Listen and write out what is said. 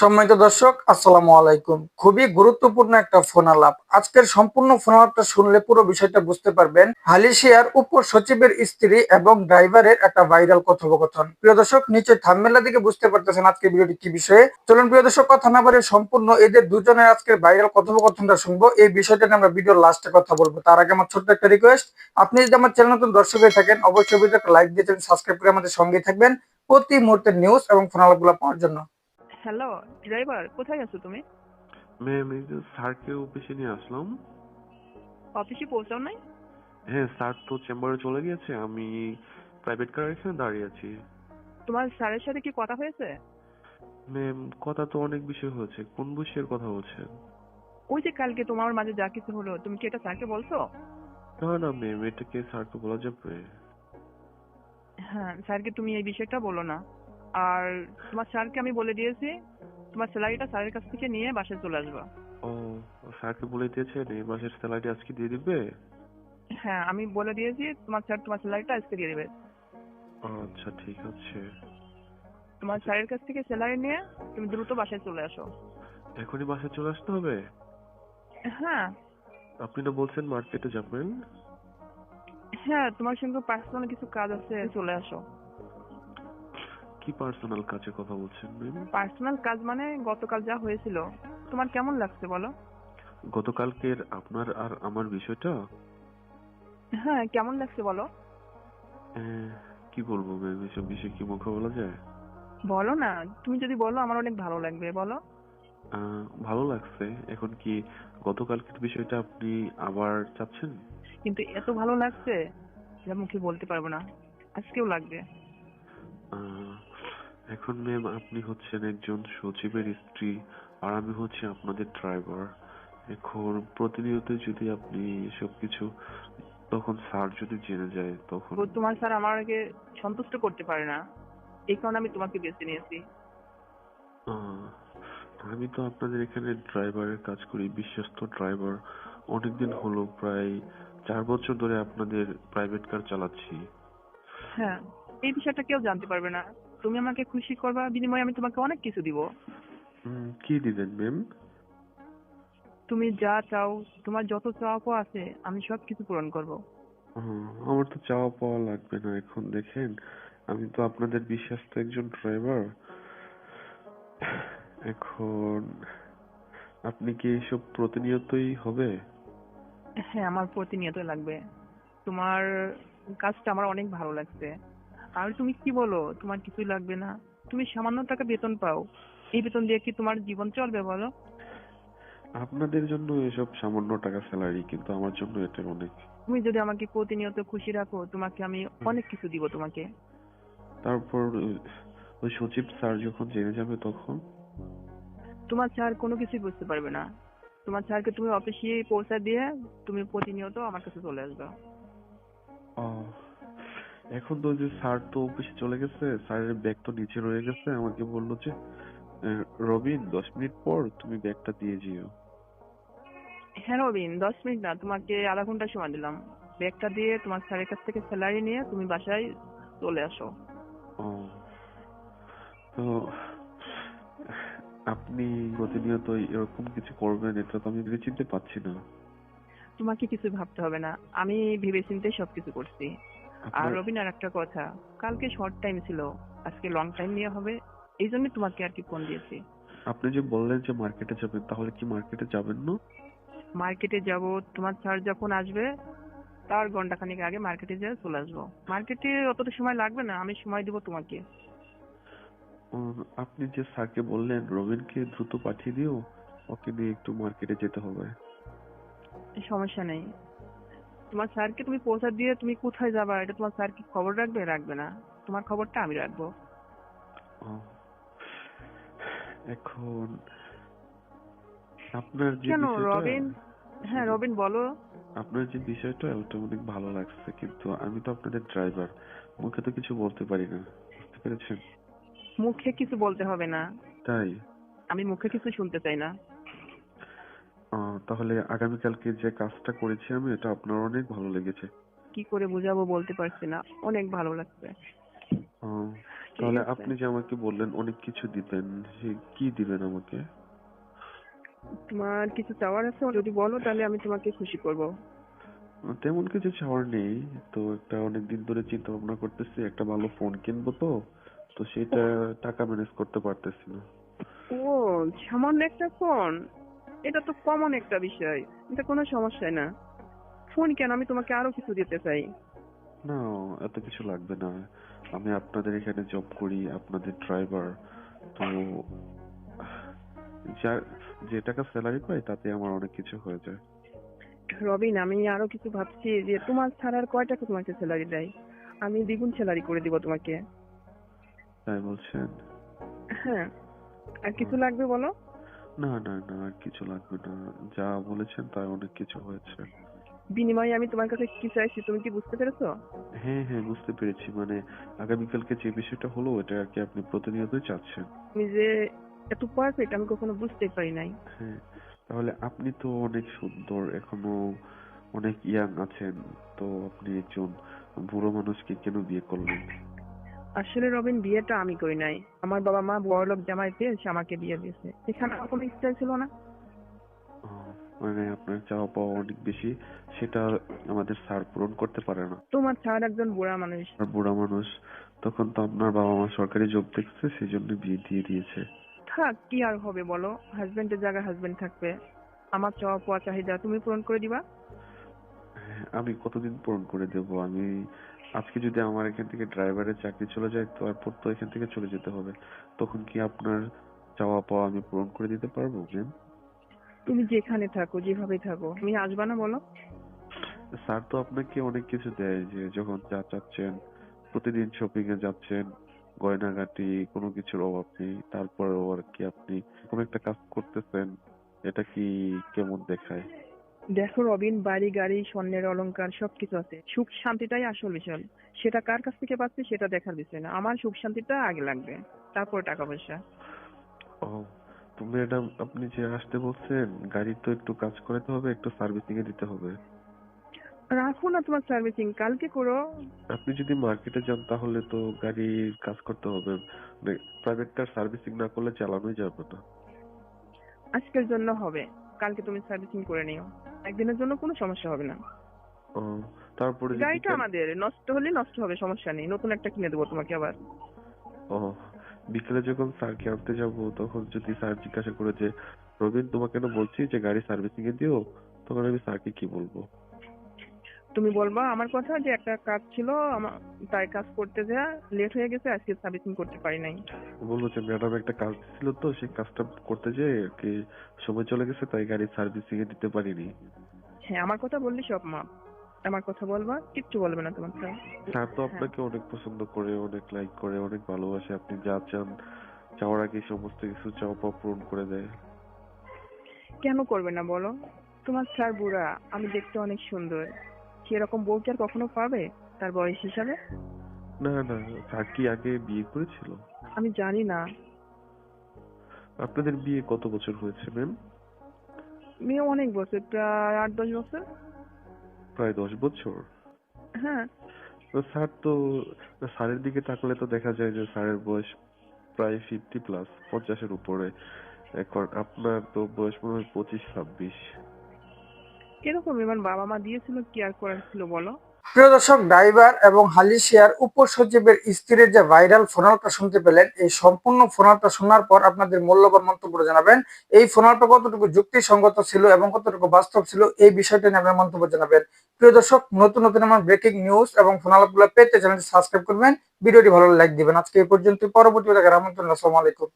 সম্মানিত দর্শক, আসসালামু আলাইকুম। খুবই গুরুত্বপূর্ণ একটা ফোন আলাপ। আজকের সম্পূর্ণ ফোন আলাপটা শুনলে পুরো বিষয়টা বুঝতে পারবেন। হালিশিয়ার উপ সচিবের স্ত্রী এবং ড্রাইভারের একটা ভাইরাল কথোপকথন। প্রিয় দর্শক নিচে থাম্বেলা দিকে বুঝতে পারতেছেন আজকের ভিডিওটি কি বিষয়ে। চলুন প্রিয় দর্শক, কথা না বাড়িয়ে সম্পূর্ণ এদের দুজনের আজকের ভাইরাল কথোপকথনটা শুনব। এই বিষয়টা আমরা ভিডিওর লাস্টে কথা বলব। তার আগে আমার ছোট্ট একটা রিকোয়েস্ট আপনি যদি আমার চ্যানেল নতুন দর্শক হয়ে থাকেন, অবশ্যই ভিডিওটা লাইক দিয়ে সাবস্ক্রাইব করে আমাদের সঙ্গে থাকবেন প্রতি মুহূর্তের নিউজ এবং ফোন আলাপগুলো পাওয়ার জন্য। হ্যালো ড্রাইভার কোথায় আছো তুমি? ম্যাম এই যে স্যারকে অফিসে নিয়ে আসলাম। অফিসে পৌঁছাও নাই? হ্যাঁ স্যার তো চেম্বারে চলে গিয়েছে আমি প্রাইভেট কার এখানে দাঁড়িয়ে আছি। তোমার স্যারের সাথে কি কথা হয়েছে? ম্যাম কথা তো অনেক বিষয় হয়েছে কোন বিষয়ের কথা বলছেন ওই যে কালকে তোমার মাঝে যা কিছু হলো তুমি কি এটা স্যারকে বলছো? না না ম্যাম এটাকে স্যারকে বলা যাবে। হ্যাঁ স্যারকে তুমি এই বিষয়টা বলো না। আর তোমার স্যারকে আমি বলে দিয়েছি তোমার স্যালারিটা স্যারের কাছ থেকে নিয়ে বাসায় চলে আসবা। ও স্যারকে বলে দিয়েছেন এই মাসের স্যালারি আজকে দিয়ে দিবে? হ্যাঁ আমি বলে দিয়েছি তোমার স্যার তোমার স্যালারিটা আজকে দিয়ে দেবে। আচ্ছা ঠিক আছে। তোমার স্যারের কাছ থেকে স্যালারি নিয়ে তুমি দ্রুত বাসায় চলে আসো। এখনই বাসায় চলে আসতে হবে? হ্যাঁ। আপনি তো বলছেন মার্কেটে যাবেন। হ্যাঁ তোমার সঙ্গে পার্সোনাল কিছু কাজ আছে চলে আসো। কি পার্সোনাল কাজে কথা বলছেন ম্যাম? পার্সোনাল কাজ মানে গতকাল যা হয়েছিল তোমার কেমন লাগছে বলো? গতকালকের আপনার আর আমার বিষয়টা? হ্যাঁ কেমন লাগছে বলো? আহ, কি বলব ম্যাম এসব বিষয়ে কি মুখে বলা যায়? বলো না তুমি যদি বলো আমার অনেক ভালো লাগবে বলো। আহ, ভালো লাগছে। এখন কি গতকালকের বিষয়টা আপনি আবার চাচ্ছেন? কিন্তু এত ভালো লাগছে যা মুখে বলতে পারব না। আজকেও লাগবে। আহ, এখন ম্যাম আপনি হচ্ছেন একজন সচিবের স্ত্রী আর আমি হচ্ছে আপনাদের ড্রাইভার এখন প্রতিনিয়ত যদি আপনি এসব কিছু তখন স্যার যদি জেনে যায় তখন তোমার স্যার আমাকে সন্তুষ্ট করতে পারে না। এই কারণে আমি তোমাকে বেছে নিয়েছি। আমি তো আপনাদের এখানে ড্রাইভারের কাজ করি বিশ্বস্ত ড্রাইভার অনেকদিন হলো প্রায় চার বছর ধরে আপনাদের প্রাইভেট কার চালাচ্ছি। হ্যাঁ এই বিষয়টা কেউ জানতে পারবে না। তুমি আমাকে খুশি করবা বিনিময়ে আমি তোমাকে অনেক কিছু দিব। কি দিবেন ম্যাম তুমি যা চাও তোমার যত চাওয়া পাওয়া আছে আমি সব কিছু পূরণ করব। আমার তো চাওয়া পাওয়া লাগবে না এখন দেখেন। আমি তো আপনাদের বিশ্বস্ত একজন ড্রাইভার এখন আপনি কি এইসব প্রতিনিয়তই হবে? হ্যাঁ আমার প্রতিনিয়ত লাগবে। তোমার কাজটা আমার অনেক ভালো লাগছে। আর তুমি কি বলো? তোমার কিছুই লাগবে না। তুমি সামান্য টাকা বেতন পাও। এই বেতন দিয়ে কি তোমার জীবন চলবে বলো? আপনাদের জন্য এসব সামান্য টাকা স্যালারি কিন্তু আমার জন্য এটা অনেক। তুমি যদি আমাকে প্রতিনিয়ত খুশি রাখো তোমাকে আমি অনেক কিছু দিব তোমাকে। তারপর ওই- সচিব স্যার যখন জেনে যাবে তখন? তোমার স্যার কোনো কিছুই বুঝতে পারবে না। তোমার স্যারকে তুমি অফিসে পৌঁছা দিয়ে তুমি প্রতিনিয়ত আমার কাছে চলে আসবে। আহ, এখন তো যে স্যার তো অফিসে চলে গেছে স্যারের ব্যাগ তো নিচে রয়ে গেছে আমাকে বলল যে রবিন দশ মিনিট পর তুমি ব্যাগটা দিয়ে যেও। হ্যাঁ রবিন দশ মিনিট না তোমাকে আধা ঘণ্টা সময় দিলাম। ব্যাগটা দিয়ে তোমার স্যারের কাছ থেকে স্যালারি নিয়ে তুমি বাসায় চলে আসো। ও তো আপনি প্রতিনিয়ত এরকম কিছু করবেন এটা তো আমি ভেবে চিনতে পারছি না। তোমাকে কিছু ভাবতে হবে না আমি ভেবে চিন্তে সবকিছু করছি। আর রবিন আর একটা কথা। কালকে শর্ট টাইম ছিল। আজকে লং টাইম নিয়ে হবে। এই জন্য তোমাকে আর কি ফোন দিয়েছি। আপনি যে বললেন যে মার্কেটে যাবেন তাহলে কি মার্কেটে যাবেন না? মার্কেটে যাব। তোমার স্যার যখন আসবে তার ঘণ্টা খানিক আগে মার্কেটে যেয়ে চলে আসব। মার্কেটে অতটা সময় লাগবে না। আমি সময় দিব তোমাকে। উম, আপনি যে স্যারকে বললেন রবিনকে দ্রুত পাঠিয়ে দিও। ওকে নিয়ে একটু মার্কেটে যেতে হবে। সমস্যা নেই। তোমার স্যারকে তুমি পৌঁছা দিয়ে তুমি কোথায় যাবা? এটা তোমার স্যার কি খবর রাখবে? রাখবে না। তোমার খবরটা আমি রাখব। এখন আপনার যে কেন রবিন? হ্যাঁ রবিন বলো। আপনার যে বিষয়টা ওটা অনেক ভালো লাগছে কিন্তু আমি তো আপনাদের ড্রাইভার মুখে তো কিছু বলতে পারি না। বুঝতে পেরেছেন? মুখে কিছু বলতে হবে না। তাই? আমি মুখে কিছু শুনতে চাই না। তাহলে আগামীকালকে যে কাজটা করেছি আমি এটা আপনার অনেক ভালো লেগেছে। কি করে বুঝাবো বলতে পারছি না। অনেক ভালো লাগছে তাহলে আপনি যে আমাকে বললেন অনেক কিছু দিবেন। সে কি দিবেন আমাকে? তোমার কিছু চাওয়ার আছে? যদি বলো তাহলে আমি তোমাকে খুশি করব। তেমন কিছু চাওয়ার নেই। তো একটা অনেকদিন ধরে চিন্তা ভাবনা করতেছি একটা ভালো ফোন কিনবো তো। তো সেটা টাকা ম্যানেজ করতে পারতেছি না। ও সামান্য একটা ফোন? এটা তো কমন একটা বিষয়। এটা কোনো সমস্যা না। ফোন কেন? আমি তোমাকে আরও কিছু দিতে চাই। না এত কিছু লাগবে না। আমি আপনাদের এখানে জব করি আপনাদের ড্রাইভার তো যা যে টাকা স্যালারি পাই তাতে আমার অনেক কিছু হয়ে যায়। রবিন আমি আরও কিছু ভাবছি যে তোমার ছাড়ার কয় টাকা তোমাকে স্যালারি দেয়? আমি দ্বিগুণ স্যালারি করে দিব তোমাকে। তাই বলছেন? হ্যাঁ। আর কিছু লাগবে বলো? না না না আর কিছু লাগবে না। যা বলেছেন তাই অনেক কিছু হয়েছে। বিনিময়ে আমি তোমার কাছে কি চাইছি তুমি কি বুঝতে পেরেছ? হ্যাঁ হ্যাঁ বুঝতে পেরেছি। মানে আগামীকালকে যে বিষয়টা হলো ওটা আর কি আপনি প্রতিনিয়তই চাচ্ছেন। তুমি যে এত পারফেক্ট আমি কখনো বুঝতেই পারি নাই। হ্যাঁ তাহলে আপনি তো অনেক সুন্দর এখনও অনেক ইয়াং আছেন। তো আপনি একজন বুড়ো মানুষকে কেন বিয়ে করলেন? আসলে রবিন বিয়েটা আমি করি নাই। আমার বাবা মা বড়লোক জামাই পেয়ে সে আমাকে বিয়ে দিয়েছে। এখানে আমার কোনো ইচ্ছা ছিল না। মানে আপনার চাওয়া পাওয়া অনেক বেশি সেটা আমাদের স্যার পূরণ করতে পারে না। তোমার ছাড় একজন বুড়া মানুষ। আর বুড়া মানুষ তখন তো আপনার বাবা মা সরকারি জব দেখছে সেই জন্য বিয়ে দিয়ে দিয়েছে। থাক কি আর হবে বলো? হাজবেন্ডের জায়গায় হাজবেন্ড থাকবে। আমার চাওয়া পাওয়া চাহিদা তুমি পূরণ করে দিবা? হ্যাঁ, আমি কতদিন পূরণ করে দেব? আমি আজকে যদি আমার এখান থেকে ড্রাইভারের চাকরি চলে যায় তো এরপর তো এখান থেকে চলে যেতে হবে। তখন কি আপনার চাওয়া পাওয়া আমি পূরণ করে দিতে পারব ম্যাম তুমি যেখানে থাকো যেভাবে থাকো। তুমি আসবা না বলো? স্যার তো আপনাকে অনেক কিছু দেয় যে যখন যা চাচ্ছেন প্রতিদিন শপিং এ যাচ্ছেন গয়নাগাটি কোনো কিছুর অভাব নেই তারপরেও আর কি আপনি কোনো একটা কাজ করতেছেন এটা কি কেমন দেখায়? দেখো রবিন বাড়ি গাড়ি স্বর্ণের অলংকার সবকিছু আছে। সুখ শান্তিটাই আসল বিষয়। সেটা কার কাছ থেকে পাচ্ছি সেটা দেখার বিষয় না। আমার সুখ শান্তিটা আগে লাগবে। তারপর টাকা পয়সা। ও তো ম্যাডাম আপনি যে আসতে বলছেন গাড়ির তো একটু কাজ করাতে হবে একটু সার্ভিসিং এ দিতে হবে। রাখো না তোমার সার্ভিসিং কালকে করো। আপনি যদি মার্কেটে যান তাহলে তো গাড়ির কাজ করতে হবে। প্রাইভেট কার সার্ভিসিং না করলে চালানোই যাবে না। আজকের জন্য হবে। কালকে তুমি সার্ভিসিং করে নিও। একদিনের জন্য কোনো সমস্যা হবে না। ও তারপরে যদি গাড়িটা আমাদের নষ্ট হলে নষ্ট হবে সমস্যা নেই। নতুন একটা কিনে দেবো তোমাকে আবার। ও বিকেলে যখন স্যারকে আনতে যাব তখন যদি স্যার জিজ্ঞাসা করে যে রবিন তোমাকে না বলছি যে গাড়ি সার্ভিসিং এ দিও? তখন আমি স্যারকে কি বলব? তুমি বলবা আমার কথা যে একটা কাজ ছিল আমার তাই কাজ করতে যা লেট হয়ে গেছে আজকে সার্ভিসিং করতে পারি নাই। বলব যে ম্যাডাম একটা কাজ ছিল তো সেই কাজটা করতে আর কি সময় চলে গেছে তাই গাড়ি সার্ভিসিং এ দিতে পারিনি। হ্যাঁ আমার কথা বললে সব মাপ। আমার কথা বলবা কিচ্ছু বলবে না তোমার স্যার তো আপনাকে অনেক পছন্দ করে অনেক লাইক করে অনেক ভালোবাসে। আপনি যা চান চাওয়ার আগে সমস্ত কিছু চাওয়া পাওয়া পূরণ করে দেয়। কেন করবে না বলো? তোমার স্যার বুড়া আমি দেখতে অনেক সুন্দর। সেরকম বউ কি আর কখনো পাবে তার বয়স হিসাবে? না না স্যার কি আগে বিয়ে করেছিল? আমি জানি না। আপনাদের বিয়ে কত বছর হয়েছে ম্যাম? মেয়ে অনেক বছর প্রায় আট দশ বছর। প্রায় দশ বছর? হ্যাঁ। তো স্যার তো স্যারের দিকে তাকালে তো দেখা যায় যে স্যারের বয়স প্রায় ফিফটি প্লাস পঞ্চাশের উপরে। এখন আপনার তো বয়স মনে হয় পঁচিশ ছাব্বিশ। এরকম এবার বাবা মা দিয়েছিল কি আর করার ছিল বলো? প্রিয় দর্শক, ড্রাইভার এবং হালিশিয়ার উপসচিবের স্ত্রীর যে ভাইরাল ফোনালটা শুনতে পেলেন, এই সম্পূর্ণ ফোনালটা শোনার পর আপনাদের মূল্যবান মন্তব্য জানাবেন। এই ফোনালটা কতটুকু যুক্তিসঙ্গত ছিল এবং কতটুকু বাস্তব ছিল, এই বিষয়টা নিয়ে আপনার মন্তব্য জানাবেন। প্রিয় দর্শক, নতুন নতুন আমার ব্রেকিং নিউজ এবং ফোনালাপগুলো পেতে চ্যানেলটি সাবস্ক্রাইব করবেন। ভিডিওটি ভালো লাইক দিবেন। আজকে এই পর্যন্ত পরবর্তী দেখার আমন্ত্রণ আসসালামু আলাইকুম।